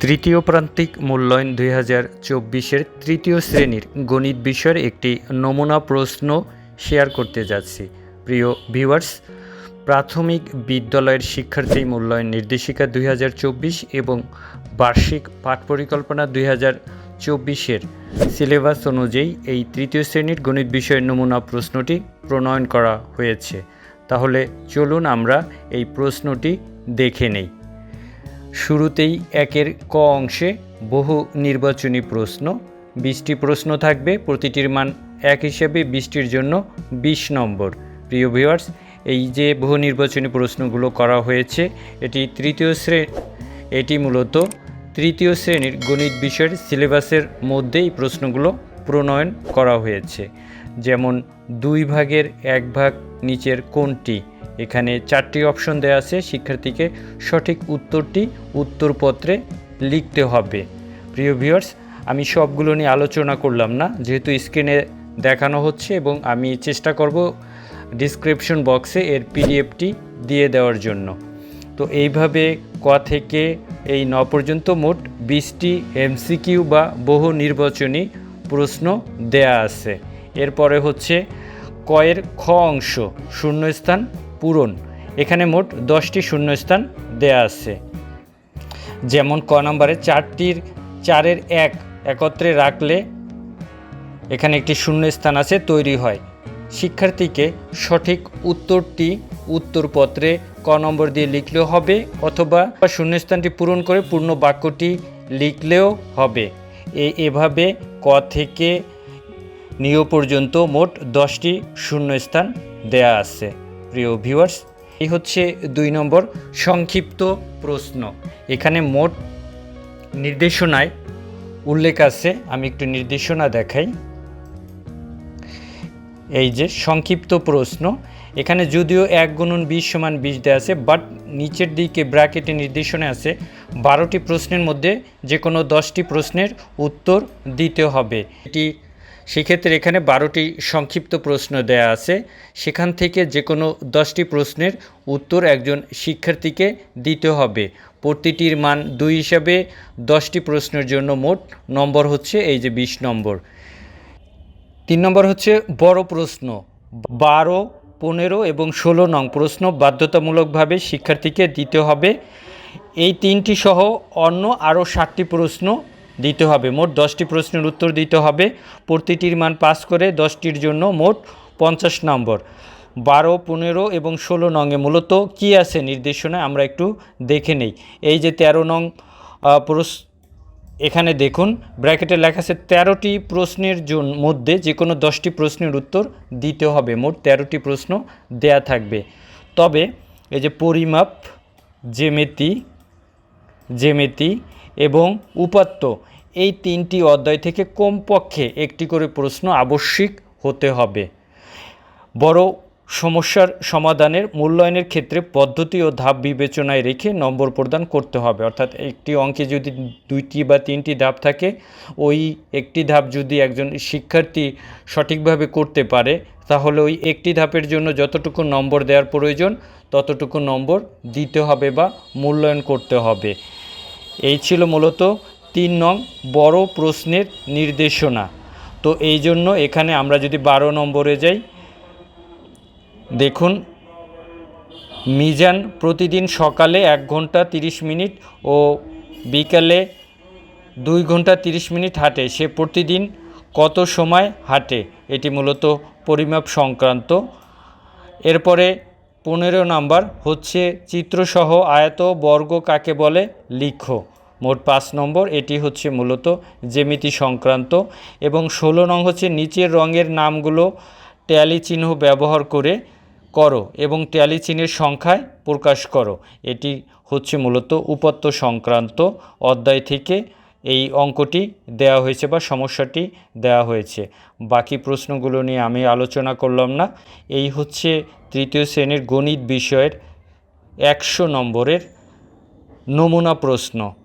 তৃতীয় প্রান্তিক মূল্যায়ন দুই হাজার চব্বিশের তৃতীয় শ্রেণির গণিত বিষয়ের একটি নমুনা প্রশ্ন শেয়ার করতে যাচ্ছি। প্রিয় ভিউয়ার্স, প্রাথমিক বিদ্যালয়ের শিক্ষার্থী মূল্যায়ন নির্দেশিকা দুই হাজার চব্বিশ এবং বার্ষিক পাঠ পরিকল্পনা দুই হাজার চব্বিশের সিলেবাস অনুযায়ী এই তৃতীয় শ্রেণির গণিত বিষয়ের নমুনা প্রশ্নটি প্রণয়ন করা হয়েছে। তাহলে চলুন আমরা এই প্রশ্নটি দেখে নেই। শুরুতেই একের ক অংশে বহু নির্বাচনী প্রশ্ন, বিশটি প্রশ্ন থাকবে, প্রতিটির মান এক হিসেবে বিশটির জন্য বিশ নম্বর। প্রিয় ভিউয়ার্স, এই যে বহু নির্বাচনী প্রশ্নগুলো করা হয়েছে, এটি তৃতীয় শ্রেণি, এটি মূলত তৃতীয় শ্রেণির গণিত বিষয়ের সিলেবাসের মধ্যেই প্রশ্নগুলো প্রণয়ন করা হয়েছে। যেমন দুই ভাগের এক ভাগ নিচের কোনটি? এখানে চারটি অপশন দেওয়া আছে, শিক্ষার্থীকে সঠিক উত্তরটি উত্তরপত্রে লিখতে হবে। প্রিয় ভিউয়ার্স, আমি সবগুলো নিয়ে আলোচনা করলাম না, যেহেতু স্ক্রিনে দেখানো হচ্ছে এবং আমি চেষ্টা করব ডিসক্রিপশন বক্সে এর পিডিএফটি দিয়ে দেওয়ার জন্য। তো এইভাবে ক থেকে এই ন পর্যন্ত মোট বিশটি এমসিকিউ বা বহু নির্বাচনী প্রশ্ন দেয়া আছে। এরপরে হচ্ছে কয়ের খ অংশ শূন্যস্থান পূরণ। এখানে মোট দশটি শূন্যস্থান দেয়া আছে। যেমন ক নম্বরে চারটির, চারের এক একত্রে রাখলে এখানে একটি শূন্যস্থান আছে, তৈরি হয়। শিক্ষার্থীকে সঠিক উত্তরটি উত্তরপত্রে ক নম্বর দিয়ে লিখলেও হবে অথবা শূন্যস্থানটি পূরণ করে পূর্ণ বাক্যটি লিখলেও হবে। এ, এভাবে ক থেকে নিয় পর্যন্ত মোট দশটি শূন্যস্থান দেয়া আছে। প্রিয় ভিউয়ার্স, এই হচ্ছে দুই নম্বর সংক্ষিপ্ত প্রশ্ন। এখানে মোট নির্দেশনায় উল্লেখ আছে, আমি একটু নির্দেশনা দেখাই। এই যে সংক্ষিপ্ত প্রশ্ন, এখানে যদিও এক গুণন বিশ সমান বিশ দেওয়া আছে বাট নিচের দিকে ব্র্যাকেটে নির্দেশনা আছে, বারোটি প্রশ্নের মধ্যে যে কোনো দশটি প্রশ্নের উত্তর দিতে হবে। এটি সেক্ষেত্রে এখানে বারোটি সংক্ষিপ্ত প্রশ্ন দেয়া আছে। সেখান থেকে যে কোনো দশটি প্রশ্নের উত্তর একজন শিক্ষার্থীকে দিতে হবে। প্রতিটির মান দুই হিসাবে দশটি প্রশ্নের জন্য মোট নম্বর হচ্ছে এই যে বিশ নম্বর। তিন নম্বর হচ্ছে বড় প্রশ্ন। বারো, পনেরো এবং ষোলো নং প্রশ্ন বাধ্যতামূলকভাবে শিক্ষার্থীকে দিতে হবে। এই তিনটি সহ অন্য আরও ষাটটি প্রশ্ন দিতে হবে। মোট দশটি প্রশ্নের উত্তর দিতে হবে। প্রতিটির মান পাস করে দশটির জন্য মোট পঞ্চাশ নম্বর। বারো পনেরো এবং ষোলো নংয়ে মূলত কি আছে নির্দেশনায় আমরা একটু দেখে নেই। এই যে তেরো নং আহ, প্রশ্ন এখানে দেখুন ব্র্যাকেটে লেখা আছে তেরোটি প্রশ্নের জন মধ্যে যে কোনো দশটি প্রশ্নের উত্তর দিতে হবে। মোট তেরোটি প্রশ্ন দেয়া থাকবে। তবে এই যে পরিমাপ জেমেতি জেমেতি এবং উপাত্ত। এই তিনটি অধ্যায় থেকে কমপক্ষে একটি করে প্রশ্ন আবশ্যিক হতে হবে। বড় সমস্যার সমাধানের মূল্যায়নের ক্ষেত্রে পদ্ধতি ও ধাপ বিবেচনায় রেখে নম্বর প্রদান করতে হবে। অর্থাৎ একটি অঙ্কে যদি দুইটি বা তিনটি ধাপ থাকে, ওই একটি ধাপ যদি একজন শিক্ষার্থী সঠিকভাবে করতে পারে, তাহলে ওই একটি ধাপের জন্য যতটুকু নম্বর দেওয়ার প্রয়োজন, ততটুকু নম্বর দিতে হবে বা মূল্যায়ন করতে হবে। এই ছিল মূলত তিন নং বড় প্রশ্নের নির্দেশনা। তো এই জন্য এখানে আমরা যদি বারো নম্বরে যাই, দেখুন, মিজান প্রতিদিন সকালে এক ঘণ্টা তিরিশ মিনিট ও বিকালে দুই ঘণ্টা তিরিশ মিনিট হাঁটে। সে প্রতিদিন কত সময় হাঁটে? এটি মূলত পরিমাপ সংক্রান্ত। এরপরে পনেরো নাম্বার হচ্ছে চিত্রসহ আয়ত বর্গ কাকে বলে? লিখো মোট পাঁচ নম্বর, এটি হচ্ছে মূলত জ্যামিতি সংক্রান্ত এবং ষোলো নং হচ্ছে নিচের রঙের নামগুলো ট্যালি চিহ্ন ব্যবহার করে করো এবং ট্যালি চিহ্নের সংখ্যায় প্রকাশ করো। এটি হচ্ছে মূলত উপাত্ত সংক্রান্ত অধ্যায় থেকে এই অঙ্কটি দেয়া হয়েছে বা সমস্যাটি দেয়া হয়েছে। বাকি প্রশ্নগুলো নিয়ে আমি আলোচনা করলাম না। এই হচ্ছে তৃতীয় শ্রেণির গণিত বিষয়ের একশো নম্বরের নমুনা প্রশ্ন।